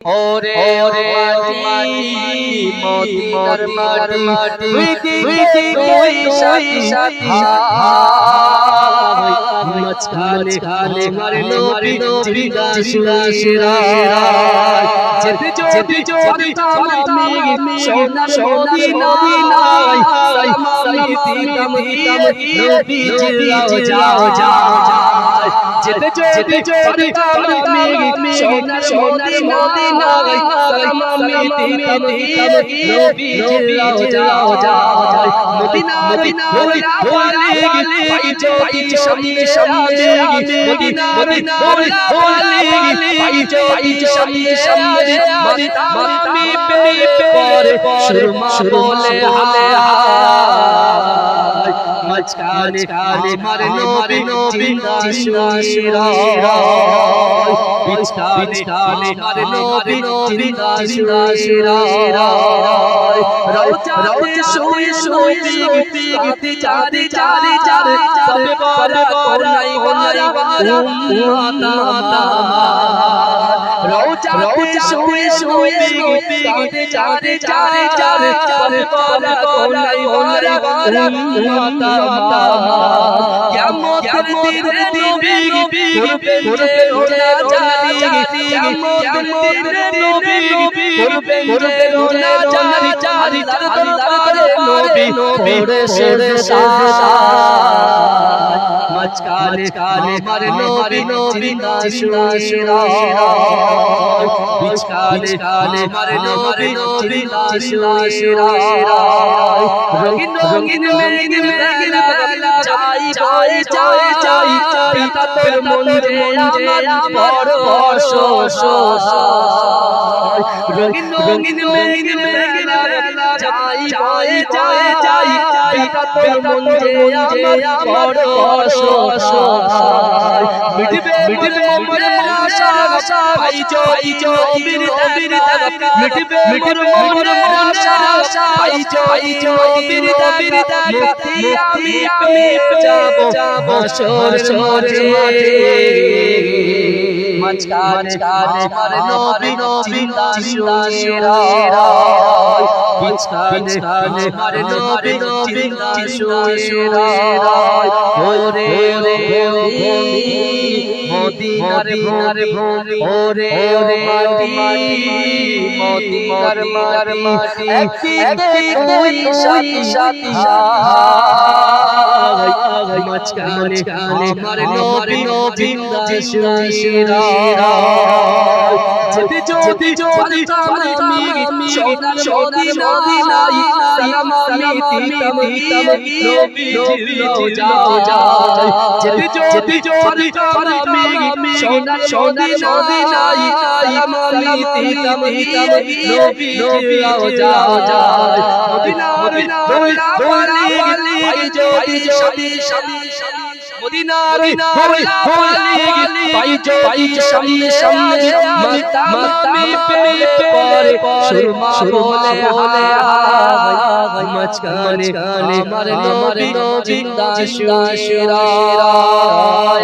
ওরে ওরে মদিনার মাটি প্রীতি কই সাথী সাথী মাঝখানে খানে মারে নবী জিন্দা শিরা যেতে যেতে যদি আমি সোনা সোনা মদিনায় সালাম দিতাম দিতাম নবী যাও যাও যাও যেতে যেতে যদি আমি সোনা সোনা মদিনায় সালাম দিতাম দিতাম নবী যাও যাও যাও মদিনা মদিনা মদিনা বলে পাই যদি সামনে সামনে মদিনা মদিনা বলে পাই যদি সামনে সামনে মদিনা মামি পেয়ে পরে সুরমা বলে হালে মাঝখানে কানে মারে নবী নবী জিন্দা শিরায় মাঝখানে আমার মারে নবী নবী জিন্দা শিরা রওজা রওজা শুয়ে শুয়ে বিবি বিবি চারে চারে চারে তবে পর কোনাই কোনাই উম্মাতা রওজা শুয়ে শুয়ে গীতি চারে চারে চারে তবে পর কোনাই কোনাই উম্মাতা কিয়ামত দিনে নবী করবেন যে ওনা জানি কিয়ামত দিনে নবী করবেন যে ওনা জানি জানি তার দরবারে নবী ওরে সেরে সাজা মাঝখানে কানে মারে নবী নবী জিন্দা শিরা বিছখানে কানে নবী রঙিন রঙিন মেঘ মেঘ বেলা চাই চাই চাই চাই পিতাতের মন্দিরে আমার বড় বর্ষ রঙিন রঙিন মেঘ মেঘ বেলা চাই চাই চাই চাই পিতাতের মন্দিরে আমার বড় বর্ষ মিটবে মিটবে মোর আশা আশা পাই জো পাই জো বীর বীর মিটবে মোর মোর আশা আশা পাই জো পাই বীর বীর মুক্তি আমি পেয়ে যাব। হাসর মাঝে। মাঝখানে আমার নবী জিন্দা শিরা মাঝখানে আমার নবী জিন্দা শিরা ওরে ওরে মদিনার ভূমি ওরে ওরে মাটি। মদিনার মাটি। একটি কই সাথী সাথী মাঝখানে আমার নবী জিন্দা শিরা যদি যদি যদি আমি নবী যাও যাও যদি যদি আমি সোনা সোনা মদিনাই সালাম আমি দিতাম দিতাম নবী যাও যাও যাও যদি যদি যদি মদিনার বলি বলি পাই পাই সামনে সামনে মাতা মাতা পেয়ে পরে সুরমা বলে হালে মাঝখানে আমার নবী জিন্দা শিরা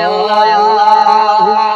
আল্লাহ আল্লাহ